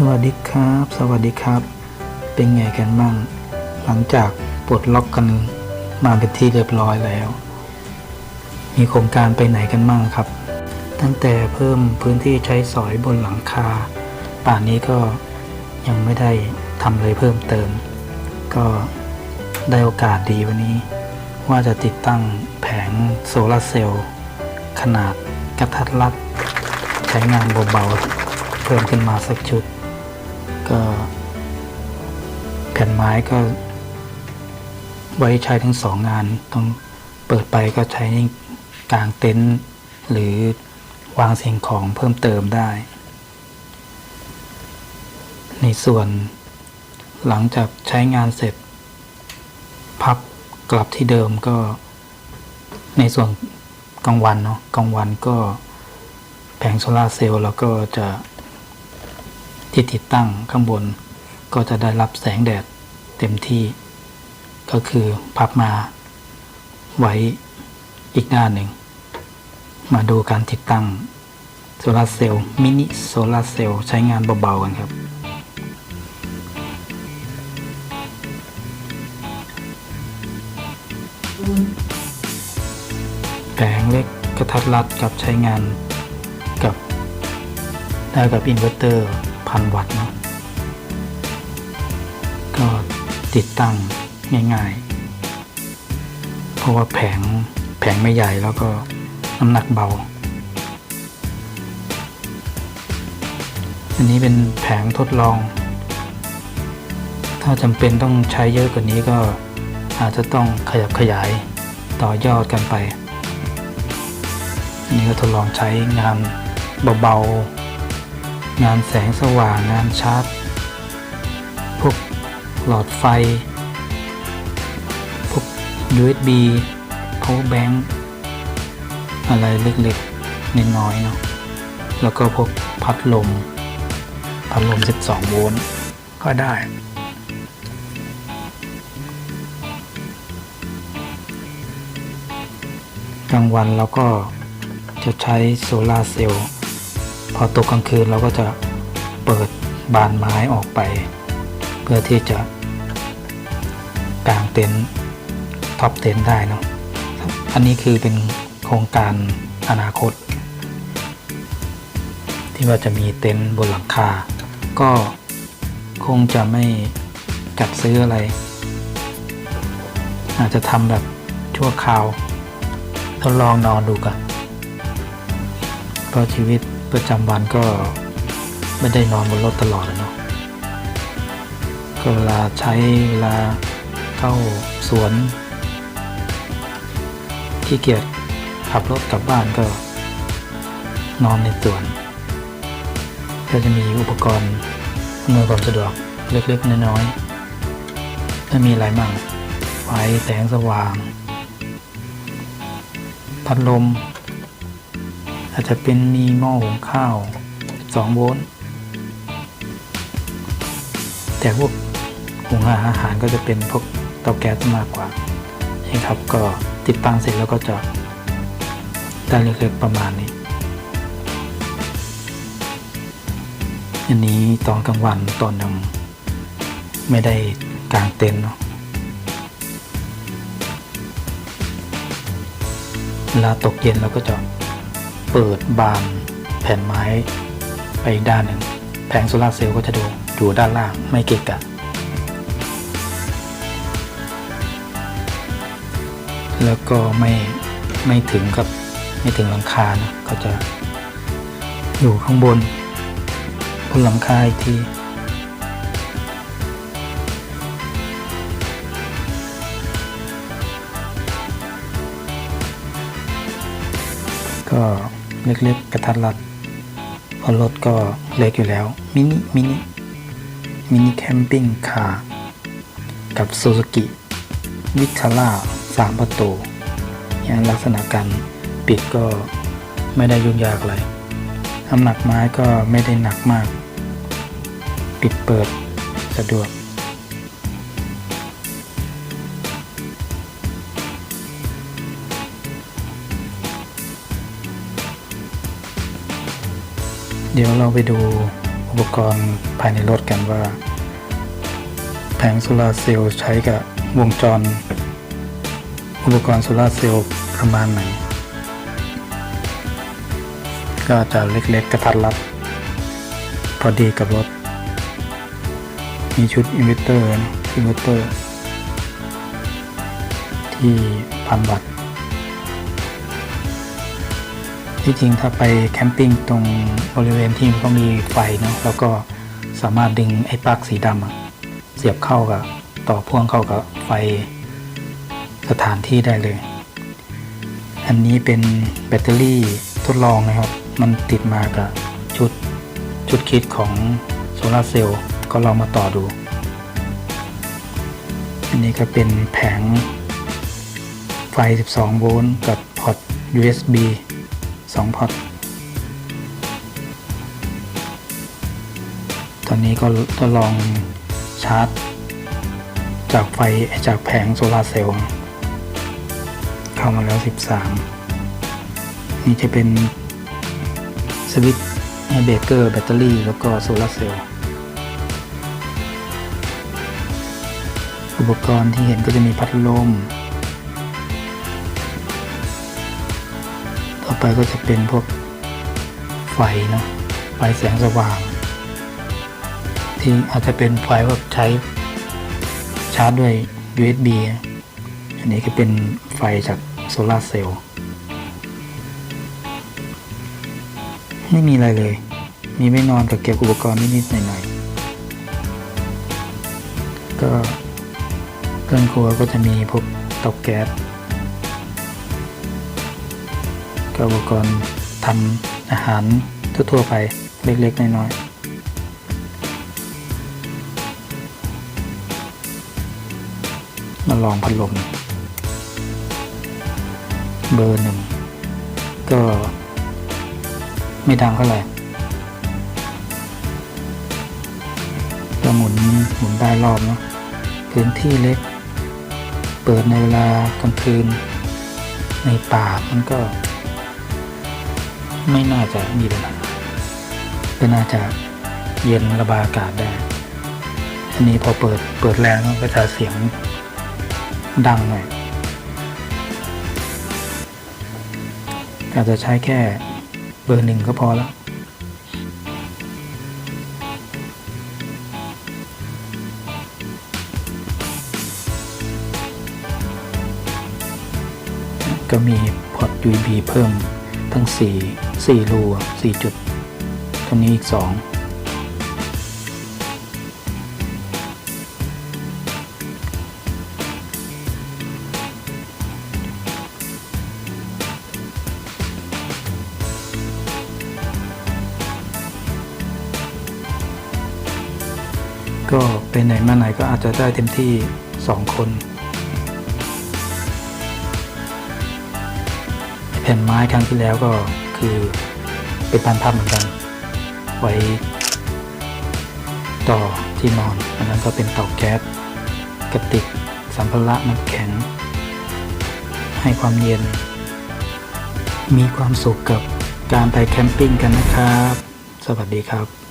สวัสดีครับ สวัสดีครับ เป็นไงกันบ้าง หลังจากปลดล็อกกันมาเป็นที่เรียบร้อยแล้ว มีโครงการไปไหนกันบ้างครับ ตั้งแต่เพิ่มพื้นที่ใช้สอยบนหลังคา ป่านนี้ก็ยังไม่ได้ทำอะไรเพิ่มเติม ก็ได้โอกาสดีวันนี้ ว่าจะติดตั้งแผงโซลาร์เซลล์ขนาดกระทัดรัด ใช้งานเบาๆเพิ่มขึ้นมาสักชุด ก็แผ่นไม้ก็ไว้ใช้ทั้งสองงาน ต้องเปิดไปก็ใช้กลางเต็นท์หรือวางสิ่งของเพิ่มเติมได้ ในส่วนหลังจากใช้งานเสร็จ พับกลับที่เดิมก็ในส่วนกลางวันเนาะกลางวันก็แผงโซลาเซลล์แล้วก็จะ ที่ติดตั้งข้างบน ก็จะได้รับแสงแดดเต็มที่ ก็คือพับมาไว้อีกด้านหนึ่ง มาดูการติดตั้งโซลาร์เซลล์มินิโซลาร์เซลล์ใช้งานเบาๆกันครับแผงเล็กกระทัดรัดกับใช้งานกับได้กับอินเวอร์เตอร์ พันวัตต์เนาะก็ติดตั้งง่ายๆ เพราะว่าแผงแผงไม่ใหญ่แล้วก็น้ำหนักเบา อันนี้เป็นแผงทดลอง ถ้าจำเป็นต้องใช้เยอะกว่านี้ก็อาจจะต้องขยับขยายต่อยอดกันไปนนี้ก็ทดลองใช้งานเบาๆ งานแสงสว่าง งานชาร์จ พวกหลอดไฟ พวก USB power bank อะไรเล็กๆน้อยๆเนาะ แล้วก็พวกพัดลม พัดลม 12 โวลต์ก็ได้กลางวันเราก็จะใช้โซลาเซลล์ พอตกกลางคืนเราก็จะเปิดบานไม้ออกไป เพื่อที่จะกางเต็นท์ท็อปเต็นท์ได้เนาะอันนี้คือเป็นโครงการอนาคต ที่ว่าจะมีเต็นท์บนหลังคา ก็คงจะไม่จัดซื้ออะไร อาจจะทำแบบชั่วคราวทดลองนอนดูกันเพราะชีวิต ประจำวันก็ไม่ได้นอนบนรถตลอดอะเนาะก็เวลาใช้เวลาเข้าสวนที่เกียจขับรถกลับบ้านก็นอนในสวน ก็จะมีอุปกรณ์อำนวยความสะดวกเล็กๆน้อยๆถ้ามีอะไรมั่งไฟแสงสว่าง พัดลม อาจจะเป็นมีหม้อหุงข้าว2โวลต์ แต่พวกหุงอาหารก็จะเป็นพวกเตาแก๊สมากกว่า นี่ครับก็ติดตั้งเสร็จแล้วก็จะได้เล็กๆประมาณนี้ อันนี้ตอนกลางวันตอนยังไม่ได้กลางเต็นท์เนาะเวลาตกเย็นเราก็จะ เปิดบานแผ่นไม้ไปด้านหนึ่ง แผงโซลาร์เซลล์ก็จะดูอยู่ด้านล่างไม่เกะกะ แล้วก็ไม่ไม่ถึงกับไม่ถึงหลังคานะก็จะอยู่ข้างบนบนหลังคาอีกทีก็ เล็กๆ กระทัดรัดเพราะรถก็เล็กอยู่แล้ว มินิ มินิ มินิแคมปิ้งคาร์กับซูซูกิวิทาร่าสามประตูอย่างลักษณะการปิดก็ไม่ได้ยุ่งยากอะไรน้ำหนักไม้ก็ไม่ได้หนักมาก ปิดเปิดสะดวก เดี๋ยวเราไปดูอุปกรณ์ภายในรถกันว่า แผงโซลาเซลล์ใช้กับวงจร อุปกรณ์โซลาเซลล์ประมาณไหน ก็จะเล็กๆกระทัดรัดพอดีกับรถ มีชุดอินเวอร์เตอร์นะอินเวอร์เตอร์ ที่พันวัตต์ ที่จริงถ้าไปแคมปิ้งตรงบริเวณที่มันก็มีไฟเนาะแล้วก็สามารถดึงไอ้ปลั๊กสีดำเสียบเข้ากับต่อพ่วงเข้ากับไฟสถานที่ได้เลย อันนี้เป็นแบตเตอรี่ทดลองนะครับ มันติดมากับชุดชุดคิดของโซลาร์เซลล์ก็ลองมาต่อดู อันนี้ก็เป็นแผงไฟ 12 โวลต์กับพอร์ต USB 2พอตตอนนี้ก็ทดลองชาร์จ จากไฟจากแผงโซลาเซลล์เข้ามาแล้ว 13 นี่จะเป็นสวิตช์ให้เบเกอร์แบตเตอรี่แล้วก็โซลาเซลล์อุปกรณ์ที่เห็นก็จะมีพัดลม ไปก็จะเป็นพวกไฟเนาะไฟแสงสว่าง ที่อาจจะเป็นไฟแบบใช้ชาร์จด้วย USB อันนี้ก็เป็นไฟจากโซลาร์เซลล์ไม่มีอะไรเลย มีไม่นอนกับเก็บอุปกรณ์นิดๆหน่อยๆก็เครื่องครัวก็จะมีพวกเตาแก๊ส ก็อุปกรณ์ทำอาหารทั่วๆไปเล็กๆ น้อยๆมาลองพัดลมเบอร์หนึ่งก็ไม่ดังเท่าไหร่ก็หมุนหมุนได้รอบเนาะพื้นที่เล็ก เปิดในเวลากลางคืน ในป่ามันก็ ไม่น่าจะมีปัญหาก็น่าจะเย็นระบายอากาศได้ อันนี้พอเปิดเปิดแรงก็จะเสียงดังหน่อยอาจจะใช้แค่เบอร์หนึ่งก็พอแล้วก็มีพอร์ต USB เพิ่ม ทั้ง 4 4 รู4จุดตรงนี้อีก 2ก็ไปไหนมาไหนก็อาจจะได้เต็มที่ 2 คน ผ่นไม้ครั้งที่แล้วก็คือเป็นพันทับเหมือนกัน ไว้ต่อที่นอน อันนั้นก็เป็นเตาแก๊สกระติกสัมภาระน้ำแข็ง ให้ความเย็น มีความสุขกับการไปแคมปิ้งกันนะครับ สวัสดีครับ